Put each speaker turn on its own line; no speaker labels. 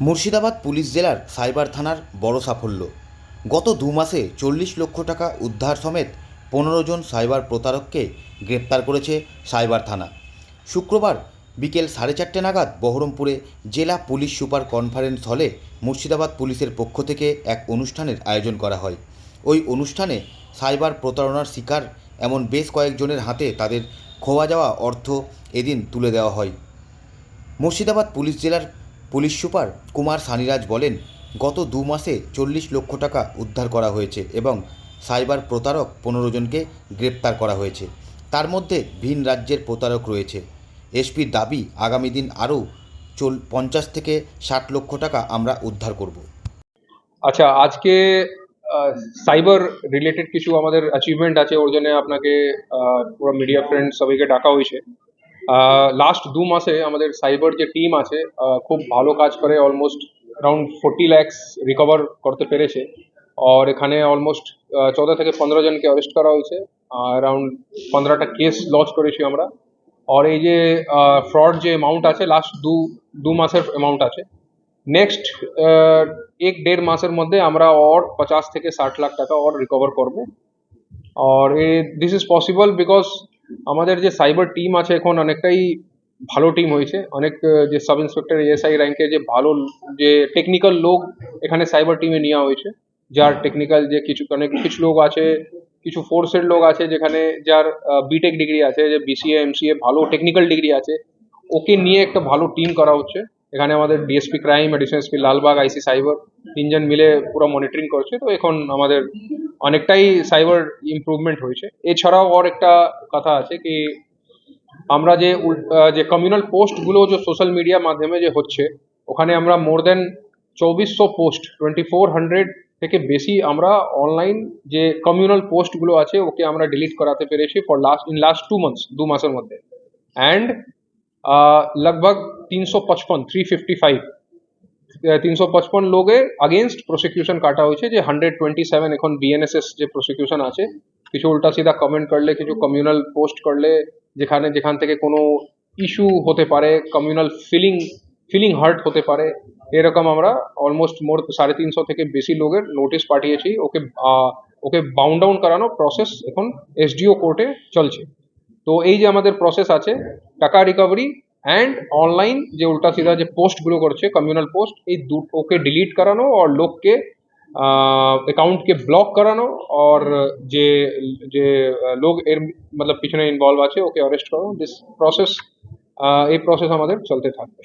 Murshidabad police জেলার cyber থানার বড় সাফল্য। গত দু মাসে চল্লিশ লক্ষ টাকা উদ্ধার সমেত পনেরো জন সাইবার প্রতারককে গ্রেপ্তার করেছে সাইবার থানা। শুক্রবার বিকেল সাড়ে চারটে নাগাদ বহরমপুরে জেলা পুলিশ সুপার কনফারেন্স হলে মুর্শিদাবাদ পুলিশের পক্ষ থেকে এক অনুষ্ঠানের আয়োজন করা হয়। ওই অনুষ্ঠানে সাইবার প্রতারণার শিকার এমন বেশ কয়েকজনের হাতে তাদের খোয়া যাওয়া অর্থ এদিন তুলে দেওয়া হয়। মুর্শিদাবাদ পুলিশ জেলার পুলিশ সুপার কুমার সানিরাজ বলেন, গত দু মাসে চল্লিশ লক্ষ টাকা উদ্ধার করা হয়েছে এবং সাইবার প্রতারক পনেরো জনকে গ্রেপ্তার করা হয়েছে। তার মধ্যে ভিন রাজ্যের প্রতারক রয়েছে। এসপির দাবি, আগামী দিন আরও চল, পঞ্চাশ থেকে ষাট লক্ষ টাকা আমরা উদ্ধার করব।
আচ্ছা আজকে সাইবার রিলেটেড কিছু আমাদের অ্যাচিভমেন্ট আছে, ওর জন্য আপনাকে পুরো মিডিয়া ফ্রেন্ড সবাইকে ডাকা হয়েছে। লাস্ট দু মাসে আমাদের সাইবার যে টিম আছে খুব ভালো কাজ করে almost around forty lakhs recover করতে পেরেছে। আর এখানে অলমোস্ট চৌদ্দ থেকে পনেরো জনকে অ্যারেস্ট করা হয়েছে। অ্যারাউন্ড পনেরোটা কেস লঞ্চ করেছি আমরা। আর এই যে ফ্রড যে অ্যামাউন্ট আছে লাস্ট দু দু মাসের অ্যামাউন্ট আছে। নেক্সট এক দেড় মাসের মধ্যে আমরা ওর পচাশ থেকে ষাট লাখ টাকা ওর রিকভার করব। আর দিস ইজ পসিবল বিকজ আমাদের যে সাইবার টিম আছে এখন অনেকটাই ভালো টিম হয়েছে। অনেক যে সাব ইন্সপেক্টর এএসআই র্যাঙ্কে যে ভালো, যে টেকনিক্যাল লোক এখানে সাইবার টিমে নেওয়া হয়েছে। যার টেকনিক্যাল যে কিছু, অনেক কিছু লোক আছে, কিছু ফোর্সের লোক আছে যেখানে, যার বিটেক ডিগ্রি আছে, যে বিসিএ এমসিএ ভালো টেকনিক্যাল ডিগ্রি আছে। ওকে নিয়ে একটা ভালো টিম করা হচ্ছে। এখানে আমাদের DSP crime edition SP Lalbagh IC cyber তিনজন মিলে পুরো মনিটরিং করছে। তো এখন আমাদের অনেকটাই সাইবার ইমপ্রুভমেন্ট হয়েছে এছাড়াও ওর একটা কথা আছে কি আমরা যে উল- আহ, যে কমিউনাল পোস্টগুলো যে সোশ্যাল মিডিয়া মাধ্যমে যে হচ্ছে ওখানে আমরা মোর দেন চব্বিশশো পোস্ট টোয়েন্টি ফোর হান্ড্রেড থেকে বেশি আমরা অনলাইন যে কমিউনাল পোস্টগুলো আছে ওকে আমরা ডিলিট করাতে পেরেছি for last in last two months দু মাসের মধ্যে অ্যান্ড लगभग तीन सौ पचपन থ্রি ফিফটি ফাইভ তিনশো পঁচপন লোকের আগেনস্ট প্রসিকিউশন কাটা হয়েছে, যে হান্ড্রেড টোয়েন্টি সেভেন এখন বিএনএসএস যে প্রসিকিউশন আছে, কিছু উল্টা সিধা কমেন্ট করলে, কিছু কমিউনাল পোস্ট করলে, যেখানে, যেখান থেকে কোনো ইস্যু হতে পারে কমিউনাল ফিলিং ফিলিং হার্ট হতে পারে, এরকম আমরা অলমোস্ট মোর সাড়ে তিনশো থেকে বেশি লোকের নোটিশ পাঠিয়েছি। ওকে ওকে বাউন্ড ডাউন করানো প্রসেস এখন এসডিও কোর্টে চলছে। তো এই যে আমাদের প্রসেস আছে, টাকা রিকভারি অ্যান্ড অনলাইন যে উল্টা সিধা যে পোস্টগুলো করছে কমিউনাল পোস্ট এই দুটো ওকে ডিলিট করানো আর লোককে অ্যাকাউন্টকে ব্লক করানো আর যে যে লোক এর মতলব পিছনে ইনভলভ আছে, ওকে অ্যারেস্ট করানো। দিস প্রসেস এই প্রসেস আমাদের চলতে থাকবে।